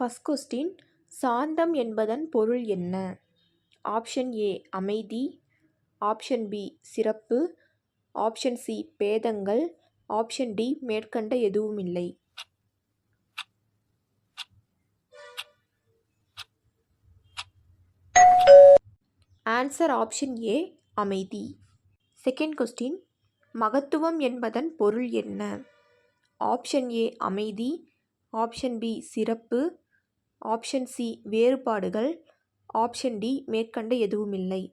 First question சாந்தம் என்பதன் பொருள் என்ன? ஆப்ஷன் ஏ அமைதி. ஆப்ஷன் பி சிறப்பு. ஆப்ஷன் சி பேதங்கள். ஆப்ஷன் டி மேற்கண்ட எதுவுமில்லை. ஆன்சர் ஆப்ஷன் ஏ அமைதி. செகண்ட் கொஸ்டின் மகத்துவம் என்பதன் பொருள் என்ன? ஆப்ஷன் ஏ அமைதி. ஆப்ஷன் பி சிறப்பு. ஆப்ஷன் சி வேறுபாடுகள். ஆப்ஷன் டி மேற்கண்ட எதுவுமில்லை.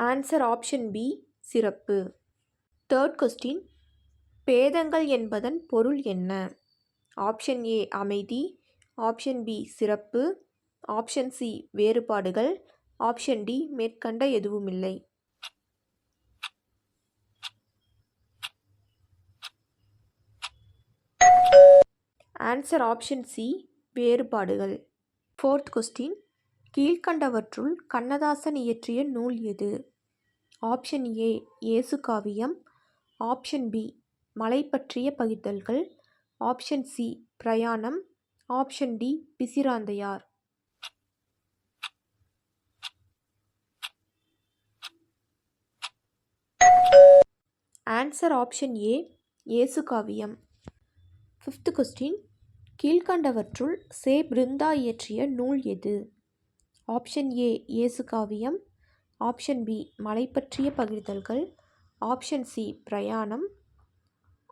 ஆன்சர் ஆப்ஷன் பி சிறப்பு. தேர்ட் கொஸ்டின் பேதங்கள் என்பதன் பொருள் என்ன? ஆப்ஷன் ஏ அமைதி. ஆப்ஷன் பி சிறப்பு. ஆப்ஷன் சி வேறுபாடுகள். ஆப்ஷன் டி மேற்கண்ட எதுவுமில்லை. ஆன்சர் ஆப்ஷன் சி வேறுபாடுகள். ஃபோர்த் கொஸ்டின் கீழ்கண்டவற்றுள் கண்ணதாசன் இயற்றிய நூல் எது? ஆப்ஷன் ஏ இயேசு காவியம். ஆப்ஷன் பி மலை பற்றிய பகிர்தல்கள். ஆப்ஷன் சி பிரயாணம். Option D Pisiranthaiyar. Answer option A Yesu Kaviyam. Fifth question கீழ்கண்டவற்றுள் சே பிருந்தா இயற்றிய நூல் எது? ஆப்ஷன் ஏ இயேசு காவியம். ஆப்ஷன் பி மலை பற்றிய பகிர்தல்கள். ஆப்ஷன் சி பிரயாணம்.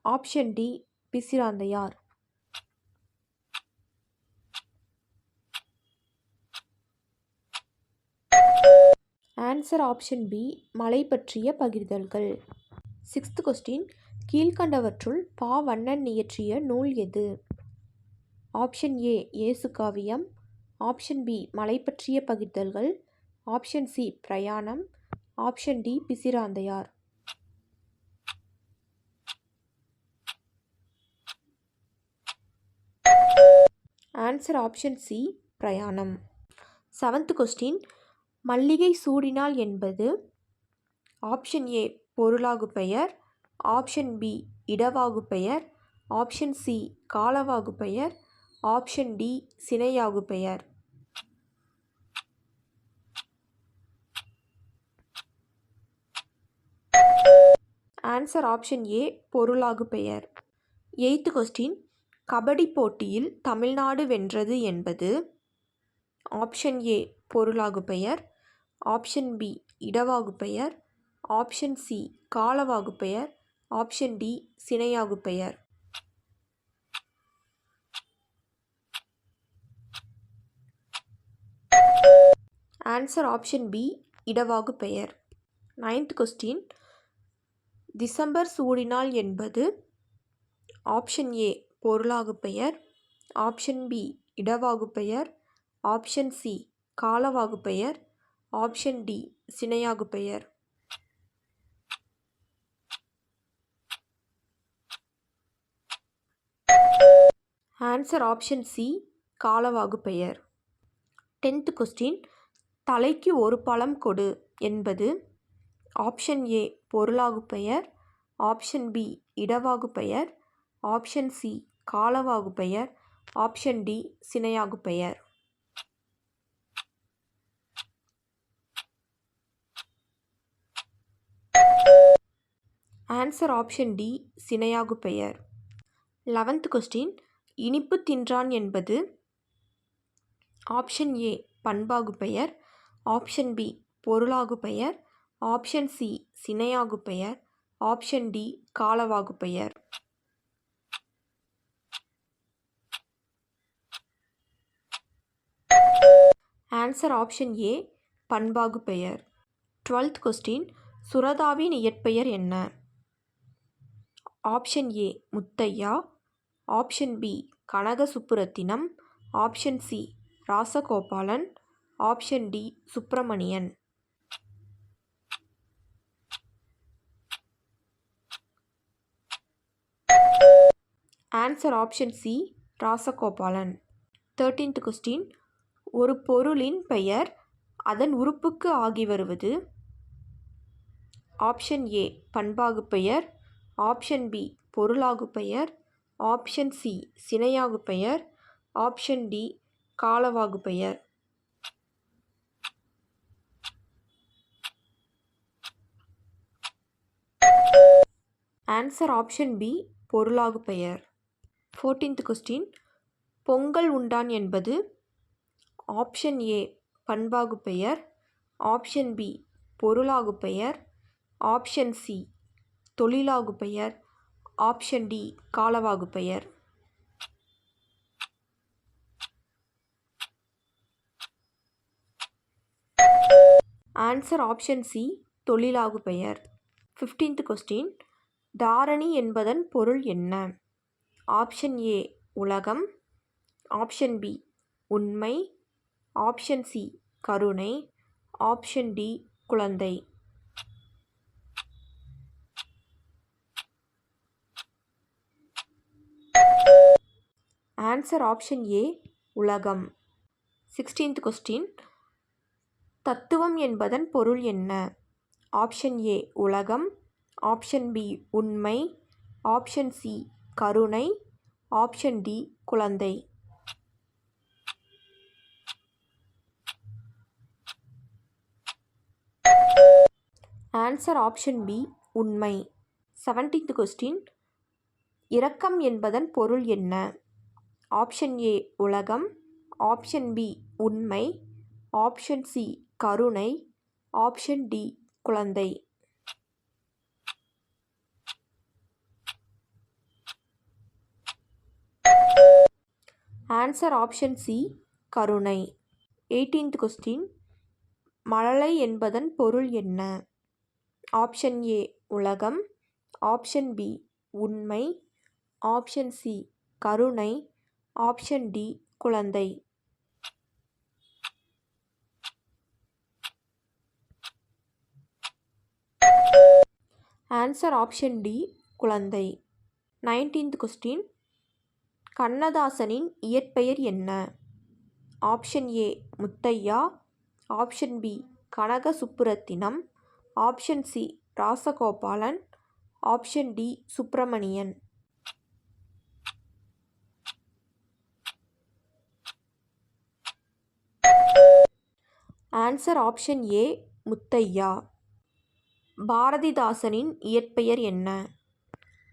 Option D Pisiranthaiyar. Answer option B மலை பற்றிய பகிர்தல்கள். சிக்ஸ்த் கொஸ்டின் கீழ்கண்டவற்றுள் பா வண்ணன் இயற்றிய நூல் எது? ஆப்ஷன் ஏ இயேசு காவியம். ஆப்ஷன் பி மலை பற்றிய பகிர்தல்கள். ஆப்ஷன் சி பிரயாணம். Option D Pisiranthaiyar. Answer option C பிரயாணம். செவன்த் கொஸ்டின் மல்லிகை சூடினால் என்பது ஆப்ஷன் ஏ பொருளாகு பெயர். ஆப்ஷன் பி இடவாகு பெயர். ஆப்ஷன் சி காலவாகு பெயர். ஆப்ஷன் டி சினையாகு பெயர். ஆன்சர் ஆப்ஷன் ஏ பொருளாகு பெயர். எய்த்து கொஸ்டின் கபடி போட்டியில் தமிழ்நாடு வென்றது என்பது? ஆப்ஷன் ஏ பொருளாகு பெயர். ஆப்ஷன் பி இடவாகு பெயர். ஆப்ஷன் சி காலவாகு பெயர். ஆப்ஷன் டி சினையாகு பெயர். ஆன்சர் ஆப்ஷன் பி இடவாகு பெயர். நைன்த் கொஸ்டின் டிசம்பர் சூடினால் என்பது ஆப்ஷன் ஏ பொருளாகு பெயர். ஆப்ஷன் பி இடவாகு பெயர். ஆப்ஷன் சி காலவாகு பெயர். ஆப்ஷன் டி சினையாகு பெயர். ஆன்சர் ஆப்ஷன் சி காலவாகு பெயர். டென்த் கொஸ்டின் தலைக்கு ஒரு பழம் கொடு என்பது ஆப்ஷன் ஏ பொருளாகு பெயர். ஆப்ஷன் பி இடவாகு பெயர். ஆப்ஷன் சி காலவாகு பெயர். ஆப்ஷன் டி சினையாகு பெயர். ஆன்சர் ஆப்ஷன் டி சினையாகு பெயர். லெவன்த் கொஸ்டின் இனிப்பு தின்றான் என்பது ஆப்ஷன் ஏ பண்பாகு பெயர். ஆப்ஷன் பி பொருளாகு பெயர். ஆப்ஷன் சி சினையாகு பெயர். ஆப்ஷன் டி காலவாகு பெயர். ஆன்சர் ஆப்ஷன் ஏ பண்பாகு பெயர். டுவெல்த் கொஸ்டின் சுரதாவின் இயற்பெயர் என்ன? Option A Muthaiya. Option B Kanaka Subburathinam option C Rasagopalan. Option D Subramanian. Answer option C Rasagopalan. Thirteenth question ஒரு பொருளின் பெயர் அதன் உறுப்புக்கு ஆகி வருவது. ஆப்ஷன் ஏ பண்பாகுப்பெயர் ஆப்ஷன் பி பொருளாகுப்பெயர் ஆப்ஷன் சி சினையாகுப்பெயர் ஆப்ஷன் டி காலவாகுப்பெயர் ஆன்சர் ஆப்ஷன் பி பொருளாகுப்பெயர் ஃபோர்டீன்த் கொஸ்டின் பொங்கல் உண்டான் என்பது ஆப்ஷன் ஏ பண்பாகு பெயர். ஆப்ஷன் பி பொருளாகுப்பெயர் ஆப்ஷன் சி தொழிலாகு பெயர். ஆப்ஷன் டி காலவாகு பெயர். ஆன்சர் ஆப்ஷன் சி தொழிலாகு பெயர். ஃபிஃப்டீன்த் கொஸ்டின் தாரணி என்பதன் பொருள் என்ன? ஆப்ஷன் ஏ உலகம். ஆப்ஷன் பி உண்மை. ஆப்ஷன் சி கருணை. ஆப்ஷன் டி குழந்தை. ஆன்சர் ஆப்ஷன் ஏ உலகம். Sixteenth question. தத்துவம் என்பதன் பொருள் என்ன? ஆப்ஷன் ஏ உலகம். ஆப்ஷன் பி உண்மை. ஆப்ஷன் சி கருணை. ஆப்ஷன் டி குழந்தை. ஆன்சர் ஆப்ஷன் பி உண்மை. செவன்டீன்த் கொஸ்டின் இரக்கம் என்பதன் பொருள் என்ன? ஆப்ஷன் ஏ உலகம். ஆப்ஷன் பி உண்மை. ஆப்ஷன் சி கருணை. ஆப்ஷன் டி குழந்தை. ஆன்சர் ஆப்ஷன் சி கருணை. எயிட்டீன்த் கொஸ்டின் மழலை என்பதன் பொருள் என்ன? ஆப்ஷன் ஏ உலகம். ஆப்ஷன் பி உண்மை. ஆப்ஷன் சி கருணை. ஆப்ஷன் டி குழந்தை. ஆன்சர் ஆப்ஷன் டி குழந்தை. நைன்டீன்த் கொஸ்டின் கண்ணதாசனின் இயற்பெயர் என்ன? Option A Muthaiya. Option B Kanaka Subburathinam option C Rasagopalan. Option D Subramanian. Answer option A Muthaiya. பாரதிதாசனின் இயற்பெயர் என்ன?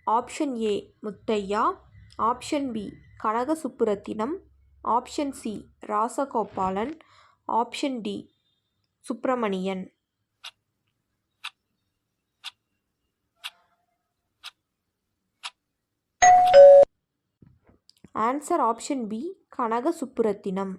Option A Muthaiya. Option B Kanaka Subburathinam option C Rasagopalan. Option D Subramanian. Answer option B Kanaka Subburathinam